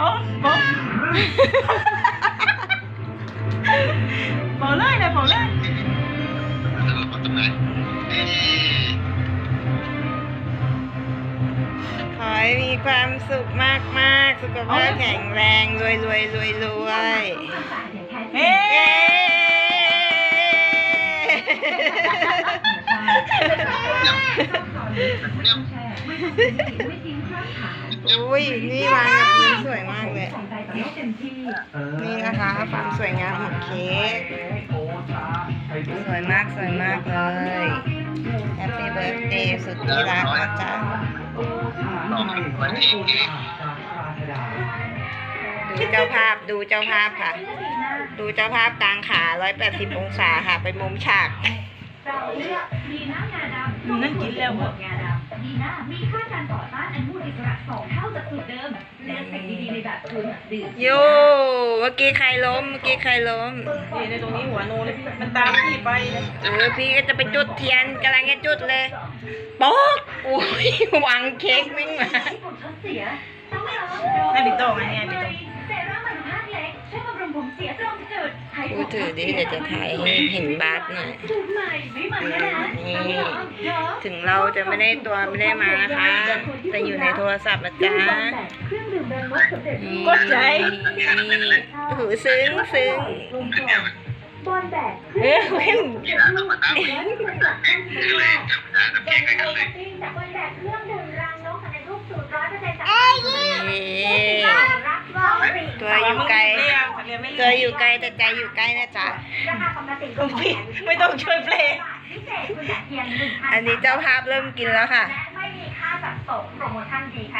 ป๋องป๋องเป่าเลยเลยเป่าเลยสรุปว่าตรงไหนขอให้มีความสุขมากมากสุขภาพแข็งแรงรวยรวยรวยรวยเฮ้ย อุ้ยนี่วางแบบนี้สวยมากเลย นี่นะคะความสวยงามของเค้กสวยมากสวยมากเลย Happy Birthday สุดที่รักนะจ๊ะลองมาที่เก๊กดูเจ้าภาพดูเจ้าภาพค่ะ ดูเจ้าภาพกลางขา 180 องศาค่ะ ไปมุมฉาก นั่นกินแล้วหมดดีนะมีค่าการต่อต้านอนุมูลอิสระสองเท่าจากสูตรเดิมเลือกสิ่งดีๆในแบบคุณดื่มโยเมื่อกี้ใครล้ม เมื่อกี้ใครล้มนี่ในตรงนี้หัวโนเลยมันตามพี่ไปเลยเออพี่ก็จะไปจุดเทียนกำลังจะจุดเลยโป๊กอุ้ยวางเค้กวิ่งมาให้ผมท้องเสียต้องไม่ร้องให้บิ๊กโต้ไงเนี่ยบิ๊กโต้ ดให้พูดถือดิเดี๋ยวจะถ่ายให้เห็นบาสหน่อยสูตรใหม่ไม่เหมือนกันนะต้องไม่ร้องเยอะถึงเราจะไม่ได้ตัวไม่ได้มานะคะ แต่อยู่ในโทรศัพท์นะจ๊ะเครื่องดื่มแบนมดสำเร็จนี่กดใจหูซึ้งซึ้งลงกล่องบอลแบกเอ้ยเว้นที่ร้านธรรมดาแล้วที่เป็นหลักการคือเลยธรรมดาน้ำแบเก๊กบให้โอกันเลย เรียกเรียกไม่ตัวอยู่ไกลแต่ใจอยู่ใกล้นะจ๊ะราคาปกติพี่ไม่ต้องช่วยเพลงพิเศษคุณอยากเพียงหนึ่งพันอันนี้เจ้าภาพเริ่มกินแล้วค่ะ และไม่มีค่าจัดส่งโปรโมชั่นดีค่ะ